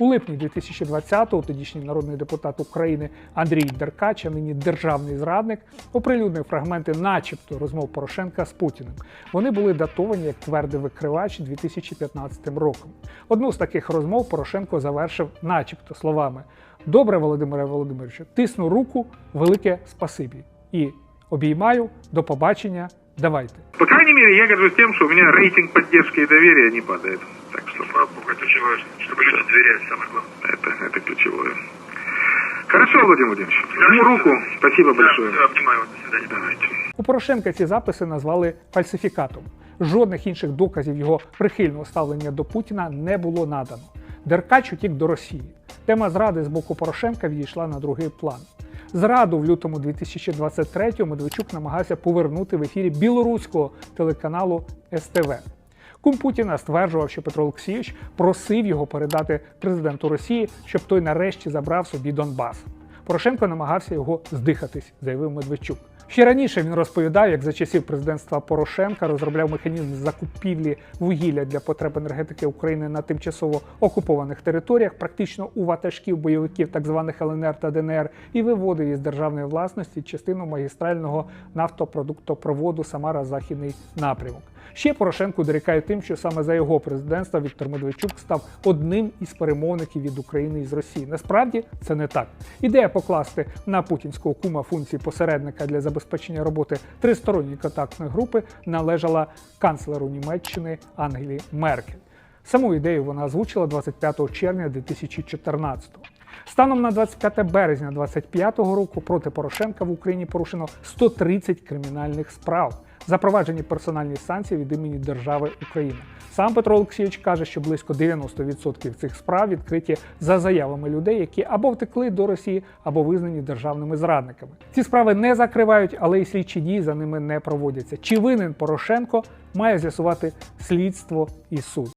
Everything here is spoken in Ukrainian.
У липні 2020-го тодішній народний депутат України Андрій Деркач, а нині державний зрадник, оприлюднив фрагменти, начебто, розмов Порошенка з Путіним. Вони були датовані, як твердий викривач 2015 роком. Одну з таких розмов Порошенко завершив, начебто, словами: Добре, Володимире Володимировичу, тисну руку, велике спасибі. І обіймаю, до побачення, давайте. По крайней мере, я горжусь тем, что у меня рейтинг поддержки и доверия не падает. Так что Слава Богу, это очень важно, чтобы люди доверяли, самое главное. это, это ключевое. Хорошо, Владимир Владимирович. Жму руку. Спасибо большое. Да, обнимаю вас, до свидания. Давайте. У Порошенка ці записи назвали фальсифікатом. Жодних інших доказів його прихильного ставлення до Путіна не було надано. Деркач утік до Росії. Тема зради з боку Порошенка відійшла на другий план. Зраду в лютому 2023-го Медведчук намагався повернути в ефірі білоруського телеканалу СТВ. Кум Путіна стверджував, що Петро Олексійович просив його передати президенту Росії, щоб той нарешті забрав собі Донбас. Порошенко намагався його здихатись, заявив Медведчук. Ще раніше він розповідав, як за часів президентства Порошенка розробляв механізм закупівлі вугілля для потреб енергетики України на тимчасово окупованих територіях, практично у ватажків бойовиків так званих ЛНР та ДНР, і виводив із державної власності частину магістрального нафтопродуктопроводу Самара Західний напрямок. Ще Порошенко дорікає тим, що саме за його президентства Віктор Медведчук став одним із перемовників від України із Росії. Насправді це не так. Ідея покласти на путінського кума функції посередника для забезпечення роботи тристоронньої контактної групи належала канцлеру Німеччини Ангелі Меркель. Саму ідею вона озвучила 25 червня 2014-го. Станом на 25 березня 2025 року проти Порошенка в Україні порушено 130 кримінальних справ, запроваджені персональні санкції від імені держави Україна. Сам Петро Олексійович каже, що близько 90% цих справ відкриті за заявами людей, які або втекли до Росії, або визнані державними зрадниками. Ці справи не закривають, але і слідчі дії за ними не проводяться. Чи винен Порошенко має з'ясувати слідство і суд.